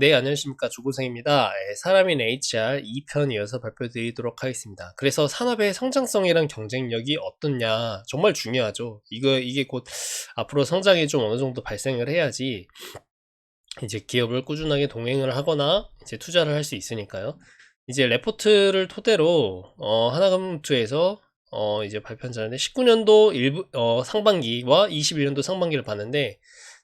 네, 안녕하십니까. 조고생입니다. 예, 사람인 HR 2편 이어서 발표드리도록 하겠습니다. 그래서 산업의 성장성이랑 경쟁력이 어떻냐, 정말 중요하죠. 이거, 이게 곧 앞으로 성장이 좀 어느 정도 발생을 해야지 이제 기업을 꾸준하게 동행을 하거나 이제 투자를 할 수 있으니까요. 이제 레포트를 토대로, 어, 하나금투에서 어, 이제 발표한 자인데 19년도 일부, 어, 상반기와 21년도 상반기를 봤는데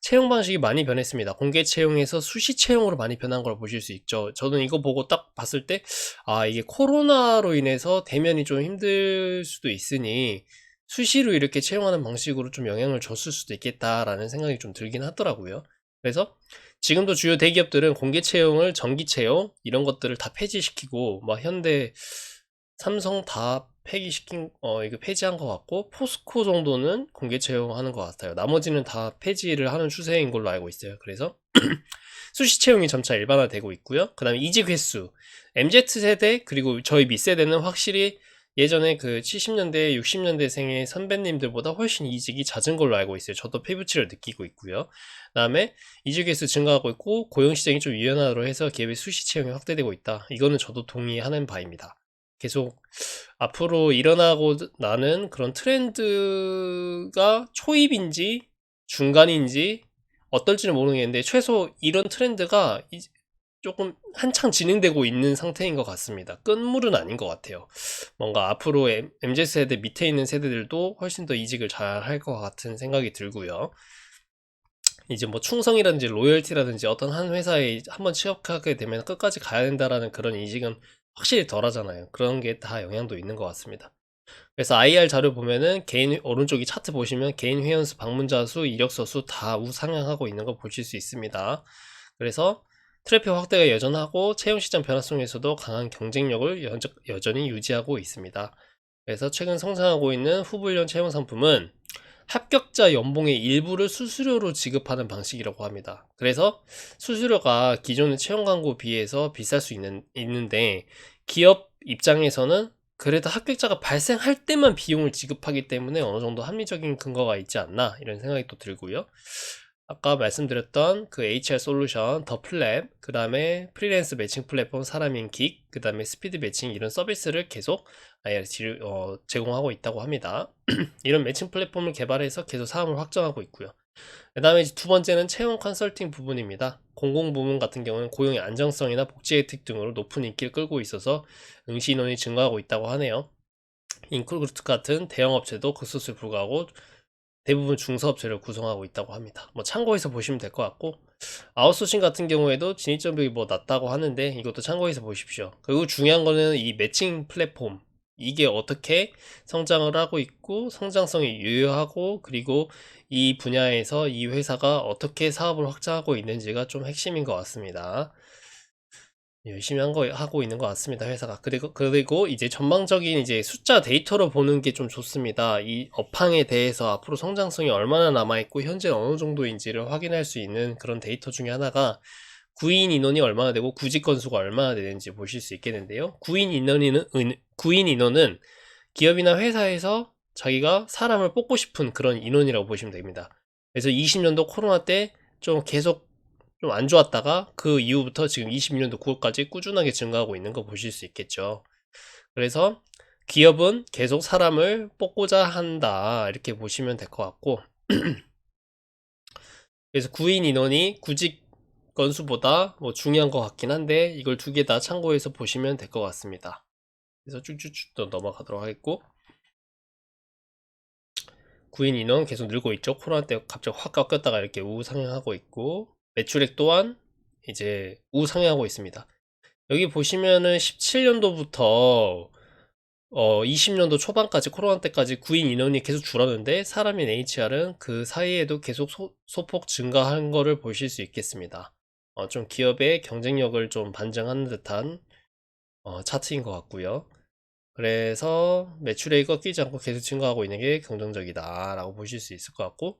채용 방식이 많이 변했습니다. 공개 채용에서 수시 채용으로 많이 변한 걸 보실 수 있죠. 저는 이거 보고 딱 봤을 때, 아, 이게 코로나로 인해서 대면이 좀 힘들 수도 있으니, 수시로 이렇게 채용하는 방식으로 좀 영향을 줬을 수도 있겠다라는 생각이 좀 들긴 하더라고요. 그래서 지금도 주요 대기업들은 공개 채용을 정기 채용, 이런 것들을 다 폐지시키고, 막 현대, 삼성 다 폐기시킨 어 이거 폐지한 것 같고 포스코 정도는 공개 채용하는 것 같아요. 나머지는 다 폐지를 하는 추세인 걸로 알고 있어요. 그래서 수시 채용이 점차 일반화되고 있고요. 그다음에 이직 횟수 MZ 세대 그리고 저희 밑세대는 확실히 예전에 그 70년대, 60년대생의 선배님들보다 훨씬 이직이 잦은 걸로 알고 있어요. 저도 피부치를 느끼고 있고요. 그다음에 이직 횟수 증가하고 있고 고용 시장이 좀 유연화로 해서 기업의 수시 채용이 확대되고 있다. 이거는 저도 동의하는 바입니다. 계속 앞으로 일어나고 나는 그런 트렌드가 초입인지 중간인지 어떨지는 모르겠는데 최소 이런 트렌드가 조금 한창 진행되고 있는 상태인 것 같습니다. 끝물은 아닌 것 같아요. 뭔가 앞으로 MZ세대 밑에 있는 세대들도 훨씬 더 이직을 잘 할 것 같은 생각이 들고요. 이제 뭐 충성이라든지 로열티라든지 어떤 한 회사에 한번 취업하게 되면 끝까지 가야 된다라는 그런 인식은 확실히 덜 하잖아요. 그런 게 다 영향도 있는 것 같습니다. 그래서 IR 자료 보면은 개인 오른쪽이 차트 보시면 개인 회원수, 방문자 수, 이력서 수 다 우상향하고 있는 거 보실 수 있습니다. 그래서 트래픽 확대가 여전하고 채용 시장 변화 속에서도 강한 경쟁력을 여전히 유지하고 있습니다. 그래서 최근 성장하고 있는 후불련 채용 상품은 합격자 연봉의 일부를 수수료로 지급하는 방식이라고 합니다. 그래서 수수료가 기존의 채용 광고 비해서 비쌀 수 있는, 있는데 기업 입장에서는 그래도 합격자가 발생할 때만 비용을 지급하기 때문에 어느 정도 합리적인 근거가 있지 않나 이런 생각이 또 들고요. 아까 말씀드렸던 그 HR 솔루션, 더 플랩, 그 다음에 프리랜스 매칭 플랫폼 사람인 킥, 그 다음에 스피드 매칭 이런 서비스를 계속 어, 제공하고 있다고 합니다. 이런 매칭 플랫폼을 개발해서 계속 사업을 확장하고 있고요. 그 다음에 두 번째는 채용 컨설팅 부분입니다. 공공 부문 같은 경우는 고용의 안정성이나 복지 혜택 등으로 높은 인기를 끌고 있어서 응시 인원이 증가하고 있다고 하네요. 인클그루트 같은 대형 업체도 극소수에 불과하고 대부분 중소업체를 구성하고 있다고 합니다. 뭐 참고해서 보시면 될 것 같고 아웃소싱 같은 경우에도 진입점벽이 뭐 낮다고 하는데 이것도 참고해서 보십시오. 그리고 중요한 거는 이 매칭 플랫폼 이게 어떻게 성장을 하고 있고 성장성이 유효하고 그리고 이 분야에서 이 회사가 어떻게 사업을 확장하고 있는지가 좀 핵심인 것 같습니다. 열심히 한 거, 하고 있는 것 같습니다, 회사가. 그리고, 그리고 이제 전망적인 이제 숫자 데이터로 보는 게 좀 좋습니다. 이 업황에 대해서 앞으로 성장성이 얼마나 남아 있고, 현재 어느 정도인지를 확인할 수 있는 그런 데이터 중에 하나가 구인 인원이 얼마나 되고 구직 건수가 얼마나 되는지 보실 수 있겠는데요. 구인 인원은, 구인 인원은 기업이나 회사에서 자기가 사람을 뽑고 싶은 그런 인원이라고 보시면 됩니다. 그래서 20년도 코로나 때 좀 계속 좀 안 좋았다가 그 이후부터 지금 22년도 9월까지 꾸준하게 증가하고 있는 거 보실 수 있겠죠. 그래서 기업은 계속 사람을 뽑고자 한다. 이렇게 보시면 될 것 같고. 그래서 구인 인원이 구직 건수보다 뭐 중요한 것 같긴 한데 이걸 두 개 다 참고해서 보시면 될 것 같습니다. 그래서 쭉쭉쭉 또 넘어가도록 하겠고. 구인 인원 계속 늘고 있죠. 코로나 때 갑자기 확 꺾였다가 이렇게 우상향하고 있고 매출액 또한 이제 우상향하고 있습니다. 여기 보시면은 17년도부터 어 20년도 초반까지 코로나 때까지 구인 인원이 계속 줄었는데 사람인 HR은 그 사이에도 계속 소, 소폭 증가한 거를 보실 수 있겠습니다. 어, 좀 기업의 경쟁력을 좀 반증하는 듯한 어, 차트인 것 같고요. 그래서 매출액이 꺾이지 않고 계속 증가하고 있는 게 긍정적이다 라고 보실 수 있을 것 같고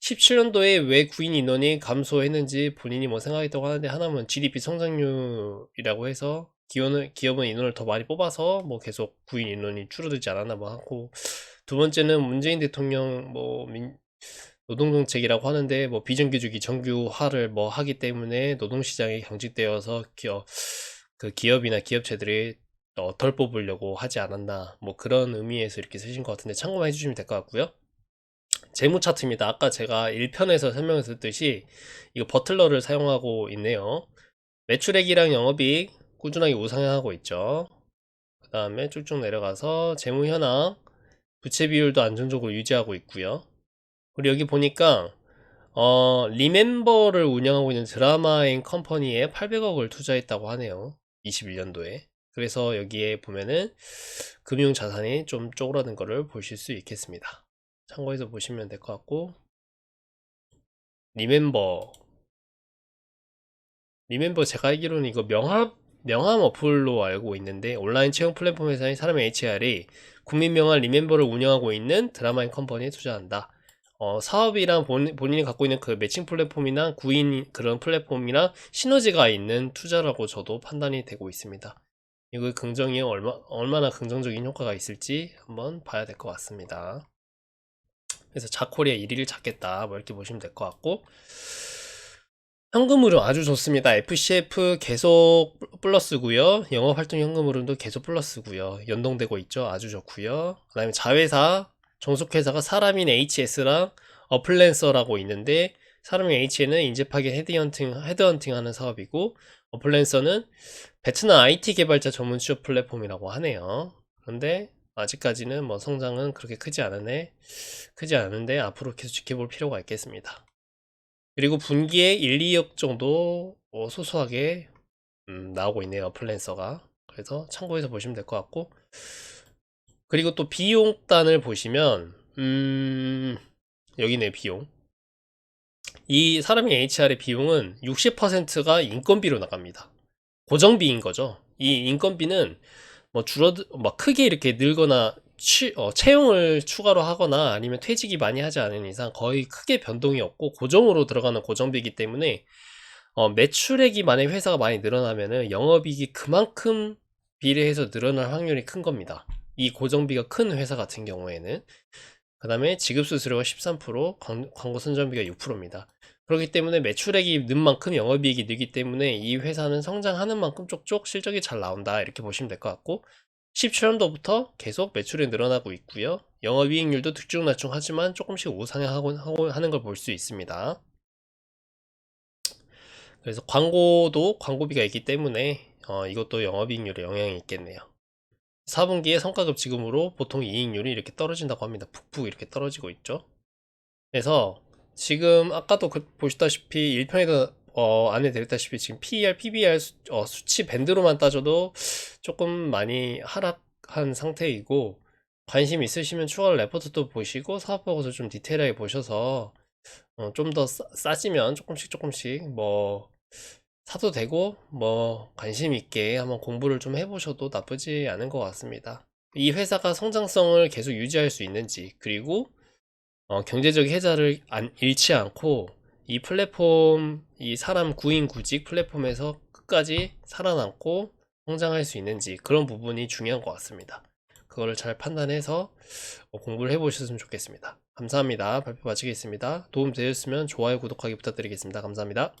17년도에 왜 구인 인원이 감소했는지 본인이 뭐 생각했다고 하는데 하나는 GDP 성장률이라고 해서 기업은, 기업은 인원을 더 많이 뽑아서 뭐 계속 구인 인원이 줄어들지 않았나 뭐 하고 두 번째는 문재인 대통령 뭐 민, 노동정책이라고 하는데 뭐 비정규직이 정규화를 뭐 하기 때문에 노동시장에 경직되어서 기업 그 기업이나 기업체들이 어, 덜 뽑으려고 하지 않았나 뭐 그런 의미에서 이렇게 쓰신 것 같은데 참고만 해주시면 될 것 같고요. 재무 차트입니다. 아까 제가 1편에서 설명했듯이 이거 버틀러를 사용하고 있네요. 매출액이랑 영업이익 꾸준하게 우상향하고 있죠. 그 다음에 쭉쭉 내려가서 재무 현황, 부채 비율도 안정적으로 유지하고 있고요. 그리고 여기 보니까 어, 리멤버를 운영하고 있는 드라마인 컴퍼니에 800억을 투자했다고 하네요. 21년도에. 그래서 여기에 보면은 금융 자산이 좀 쪼그라든 거를 보실 수 있겠습니다. 참고해서 보시면 될 것 같고 리멤버 리멤버 제가 알기로는 이거 명함 명함 어플로 알고 있는데 온라인 채용 플랫폼 회사인 사람의 HR이 국민 명함 리멤버를 운영하고 있는 드라마인 컴퍼니에 투자한다. 어, 사업이랑 본, 본인이 갖고 있는 그 매칭 플랫폼이나 구인 그런 플랫폼이랑 시너지가 있는 투자라고 저도 판단이 되고 있습니다. 이거 긍정이 얼마, 얼마나 긍정적인 효과가 있을지 한번 봐야 될 것 같습니다. 그래서 자코리아 1위를 찾겠다. 뭐 이렇게 보시면 될 것 같고. 현금 흐름 아주 좋습니다. FCF 계속 플러스고요. 영업활동 현금 흐름도 계속 플러스고요. 연동되고 있죠. 아주 좋고요. 그 다음에 자회사, 종속회사가 사람인 HS랑 어플랜서라고 있는데 사람인 H는 인재 파견 헤드헌팅, 헤드헌팅 하는 사업이고 어플랜서는 베트남 IT 개발자 전문 취업 플랫폼이라고 하네요. 그런데 아직까지는 뭐 성장은 그렇게 크지 않으네, 크지 않은데 앞으로 계속 지켜볼 필요가 있겠습니다. 그리고 분기에 1, 2억 정도 뭐 소소하게 음, 나오고 있네요. 플랜서가. 그래서 참고해서 보시면 될 것 같고 그리고 또 비용단을 보시면 음, 여기네 비용. 이 사람의 HR의 비용은 60%가 인건비로 나갑니다. 고정비인 거죠. 이 인건비는 뭐 줄어들 막 크게 이렇게 늘거나 취, 어, 채용을 추가로 하거나 아니면 퇴직이 많이 하지 않은 이상 거의 크게 변동이 없고 고정으로 들어가는 고정비이기 때문에 어, 매출액이 만약 회사가 많이 늘어나면은 영업이익이 그만큼 비례해서 늘어날 확률이 큰 겁니다. 이 고정비가 큰 회사 같은 경우에는 그 다음에 지급 수수료가 13% 광, 광고 선전비가 6%입니다. 그렇기 때문에 매출액이 는 만큼 영업이익이 늘기 때문에 이 회사는 성장하는 만큼 쪽쪽 실적이 잘 나온다 이렇게 보시면 될 것 같고 17년도부터 계속 매출이 늘어나고 있고요. 영업이익률도 들쭉날쭉하지만 조금씩 우상향하고 하고 하는 걸 볼 수 있습니다. 그래서 광고도 광고비가 있기 때문에 어, 이것도 영업이익률에 영향이 있겠네요. 4분기에 성과급 지급으로 보통 이익률이 이렇게 떨어진다고 합니다. 푹푹 이렇게 떨어지고 있죠. 그래서 지금 아까도 그 보시다시피 1편에도 어, 안에 드렸다시피 지금 PER, PBR 수, 어, 수치 밴드로만 따져도 조금 많이 하락한 상태이고 관심 있으시면 추가 레포트도 보시고 사업 보고서 좀 디테일하게 보셔서 어, 좀 더 싸지면 조금씩 조금씩 뭐 사도 되고 뭐 관심 있게 한번 공부를 좀 해보셔도 나쁘지 않은 것 같습니다. 이 회사가 성장성을 계속 유지할 수 있는지 그리고 어, 경제적 해자를 안, 잃지 않고 이 플랫폼 이 사람 구인 구직 플랫폼에서 끝까지 살아남고 성장할 수 있는지 그런 부분이 중요한 것 같습니다. 그거를 잘 판단해서 어, 공부를 해보셨으면 좋겠습니다. 감사합니다. 발표 마치겠습니다. 도움 되셨으면 좋아요, 구독하기 부탁드리겠습니다. 감사합니다.